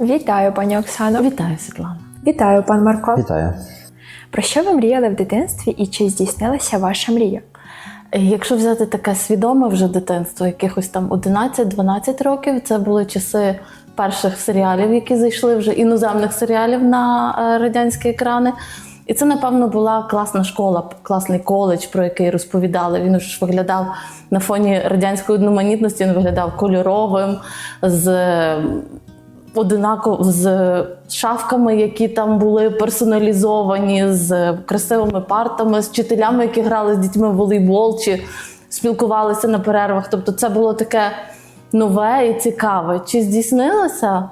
Вітаю, пані Оксано. Вітаю, Світлана. Вітаю, пан Марко. Вітаю. Про що ви мріяли в дитинстві і чи здійснилася ваша мрія? Е, Якщо взяти таке свідоме вже дитинство, якихось там 11-12 років, це були часи перших серіалів, які зайшли вже іноземних серіалів на е, радянські екрани. І це, напевно, була класна школа, класний коледж, про який розповідали. Він ж виглядав на фоні радянської одноманітності, він виглядав кольоровим, з одинаково з шафками, які там були персоналізовані, з красивими партами, з вчителями, які грали з дітьми в волейбол чи спілкувалися на перервах. Тобто, це було таке нове і цікаве. Чи здійснилося?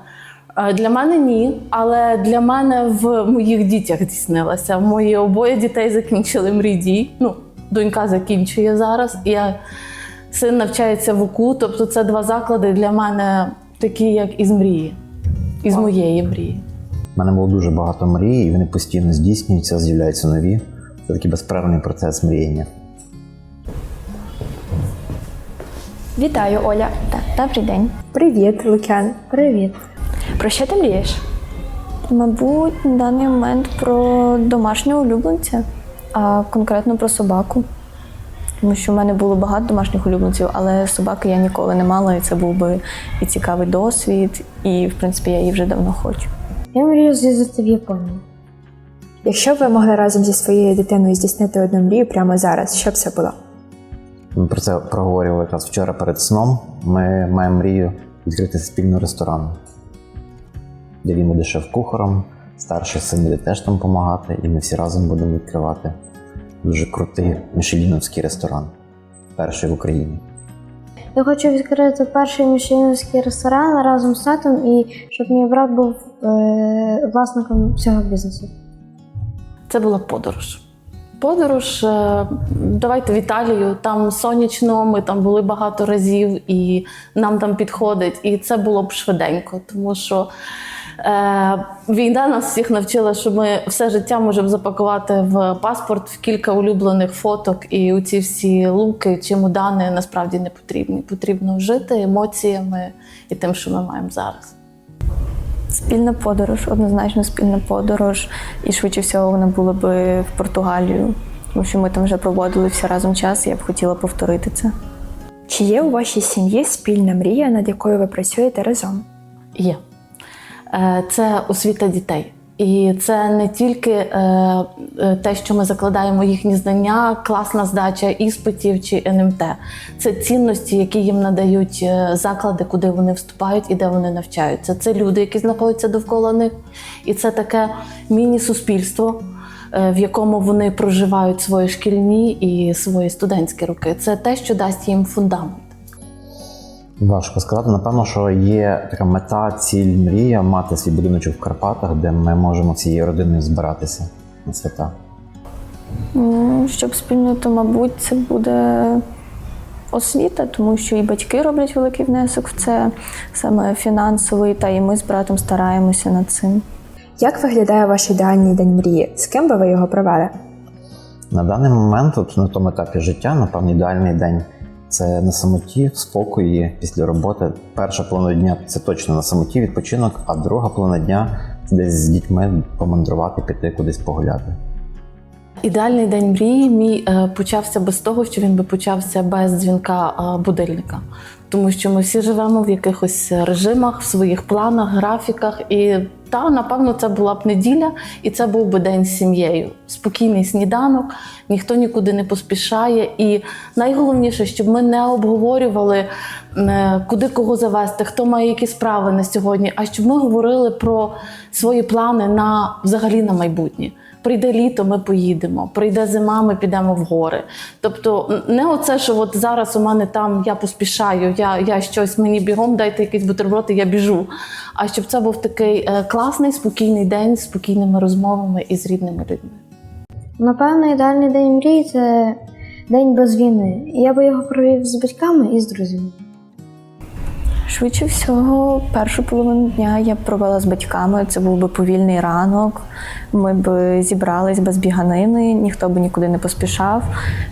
Е, Для мене ні, але для мене в моїх дітях здійснилося. Мої обоє дітей закінчили мрідій. Ну, донька закінчує зараз. Я, син навчається в УКУ. Тобто, це два заклади для мене такі, як із мрії, із моєї мрії. У мене було дуже багато мрій, і вони постійно здійснюються, з'являються нові. Це такий безперервний процес мріяння. Вітаю, Оля. Так, добрий день. Привіт, Лукян. Привіт. Про що ти мрієш? Мабуть, на даний момент про домашнього улюбленця, а конкретно про собаку. Тому що в мене було багато домашніх улюбленців, але собаки я ніколи не мала, і це був би і цікавий досвід, і в принципі я її вже давно хочу. Я мрію з'їздити в Японію. Якщо б ви могли разом зі своєю дитиною здійснити одну мрію прямо зараз, що б це було? Ми про це проговорювали якраз вчора перед сном. Ми маємо мрію відкрити спільний ресторан, де він буде шеф-кухарем, старший син буде теж там допомагати, і ми всі разом будемо відкривати дуже крутий мішеліновський ресторан, перший в Україні. Я хочу відкрити перший мішелінський ресторан разом з татом і щоб мій брат був е, власником цього бізнесу. Це була подорож. Подорож, е, давайте в Італію, там сонячно, ми там були багато разів, і нам там підходить. І це було б швиденько, тому що війна нас всіх навчила, що ми все життя можемо запакувати в паспорт в кілька улюблених фоток, і у ці всі луки, чемодани насправді не потрібні. Потрібно жити емоціями і тим, що ми маємо зараз. Спільна подорож, однозначно спільна подорож, і швидше всього вона була би в Португалію, тому що ми там вже проводили всі разом час, і я б хотіла повторити це. Чи є у вашій сім'ї спільна мрія, над якою ви працюєте разом? Є. Е, Це освіта дітей. І це не тільки е, е, те, що ми закладаємо їхні знання, класна здача іспитів чи НМТ. Це цінності, які їм надають е, заклади, куди вони вступають і де вони навчаються. Це люди, які знаходяться довкола них, і це таке міні-суспільство, в якому вони проживають свої шкільні і свої студентські роки. Це те, що дасть їм фундамент. Важко сказати. Напевно, що є така мета, ціль, мрія мати свій будиночок в Карпатах, де ми можемо всією родиною збиратися на свята. Ну, щоб спільно, то, мабуть, це буде освіта, тому що і батьки роблять великий внесок в це, саме фінансовий, та і ми з братом стараємося над цим. Як виглядає ваш ідеальний день мрії? З ким би ви його провели? На даний момент, от на тому етапі життя, напевно, ідеальний день це на самоті, в спокої після роботи. Перша половина дня це точно на самоті відпочинок, а друга половина дня десь з дітьми помандрувати, піти кудись погуляти. Ідеальний день мрії мій е, почався без того, що він би почався без дзвінка будильника. Тому що ми всі живемо в якихось режимах, в своїх планах, графіках. І та, напевно, це була б неділя, і це був би день з сім'єю. Спокійний сніданок, ніхто нікуди не поспішає. І найголовніше, щоб ми не обговорювали, е, куди кого завести, хто має які справи на сьогодні, а щоб ми говорили про свої плани на взагалі на майбутнє. Прийде літо, ми поїдемо. Прийде зима, ми підемо в гори. Тобто, не оце, що от зараз у мене там я поспішаю, я, я щось мені бігом, дайте якийсь бутерброд, і я біжу. А щоб це був такий е, класний, спокійний день з спокійними розмовами і з рідними людьми. Напевно, ідеальний день мрії це день без війни. Я би його провів з батьками і з друзями. Швидше всього, першу половину дня я провела з батьками. Це був би повільний ранок. Ми б зібрались без біганини, ніхто б нікуди не поспішав.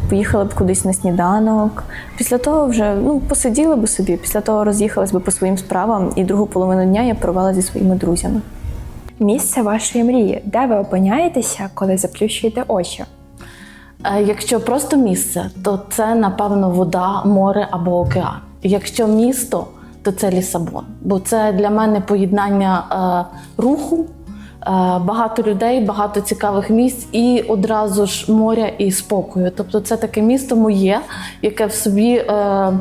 Поїхали б кудись на сніданок. Після того вже ну, посиділи б собі, після того роз'їхались би по своїм справам, і другу половину дня я провела зі своїми друзями. Місце вашої мрії, де ви опиняєтеся, коли заплющуєте очі? Е, Якщо просто місце, то це напевно вода, море або океан. Якщо місто, то це Лісабон. Бо це для мене поєднання е, руху, е, багато людей, багато цікавих місць і одразу ж моря і спокою. Тобто, це таке місто моє, яке в собі. Е,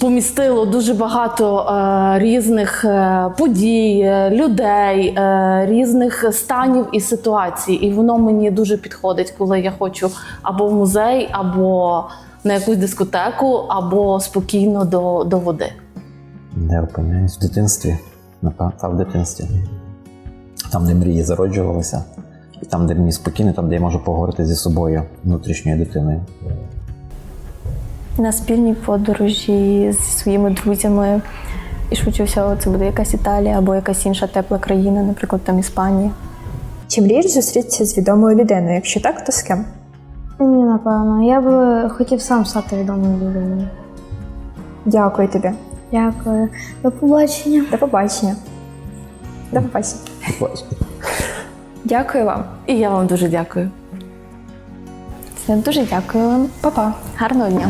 помістило дуже багато е, різних е, подій, е, людей, е, різних станів і ситуацій. І воно мені дуже підходить, коли я хочу або в музей, або на якусь дискотеку, або спокійно до, до води. Де опиняюсь? В дитинстві. Напевно, та в дитинстві. Там, де мрії зароджувалися, і там, де мені спокійно, там, де я можу поговорити зі собою, внутрішньою дитиною. На спільній подорожі зі своїми друзями. І швидше всього, це буде якась Італія або якась інша тепла країна, наприклад, там Іспанія. Чи мрієш зустрітися з відомою людиною? Якщо так, то з ким? Ні, напевно. Я би хотів сам стати відомою людиною. Дякую тобі. Дякую. До побачення. До побачення. До побачення. Дякую вам. І я вам дуже дякую. Все, дуже дякую вам. Па-па. Гарного дня.